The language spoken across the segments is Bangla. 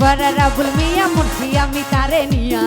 পাড়ার রাবুল মিয়া মুন্সি আমি তারে নিয়া।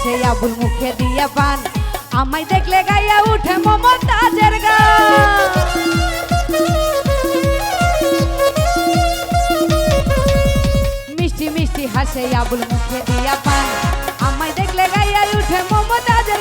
আসে আবুল মুখে দিয়ে পান। আমায় দেখলে গাইয়া উঠে মমতাজের গান। মিষ্টি মিষ্টি হাসে আবুল মুখে দিয়া পান। আমায় দেখলে গাইয়া উঠে মমতাজের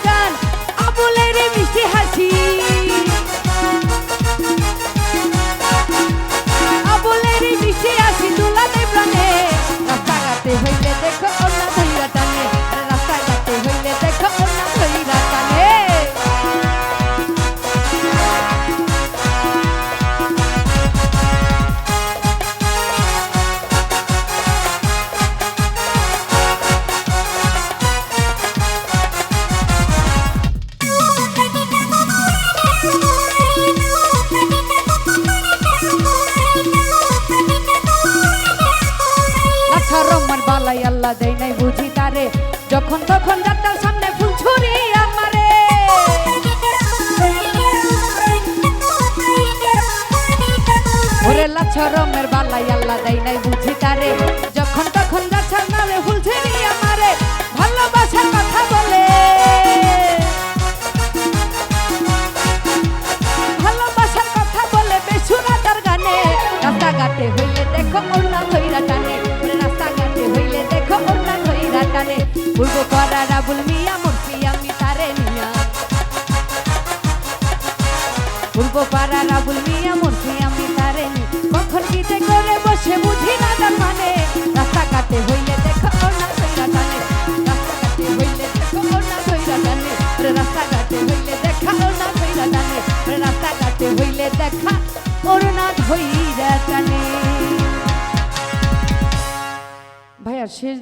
যখন তখন যাত্রার সামনে ফুল ছুরি আমারে। ওরে লাচ্ছা রমের বালাই আল্লাহ দেয় নাই বুঝি তারে। যখন তখন যাত্রার নামে ফুল ছুরি আমারে, ভালোবাসার কথা বলে। ভালোবাসার কথা বলে বেসুরাদার গানে। রাস্তাঘাটে হইলে দেখো ওনা ধইরা টানে। ওরে রাস্তাঘাটে হইলে দেখো ওনা ধইরা টানে। পূর্ব পাড়ারা বুলমিয়া মূর্তি আমি তারে নিয়া? পূর্ব পাড়ারা বুলমিয়া মূর্তি আমি তারে নি কখন কি যে করে বসে বুঝি না তার মানে। রাস্তাঘাটে হইলে দেখো ওনা ধইরা টানে রাস্তাঘাটে হইলে দেখো ওনা ধইরা টানে ওরে রাস্তাঘাটে হইলে দেখা ওনা ধইরা টানে ওরে রাস্তাঘাটে হইলে দেখা ওনা ধইরা টানে ভাইয়া, শেষ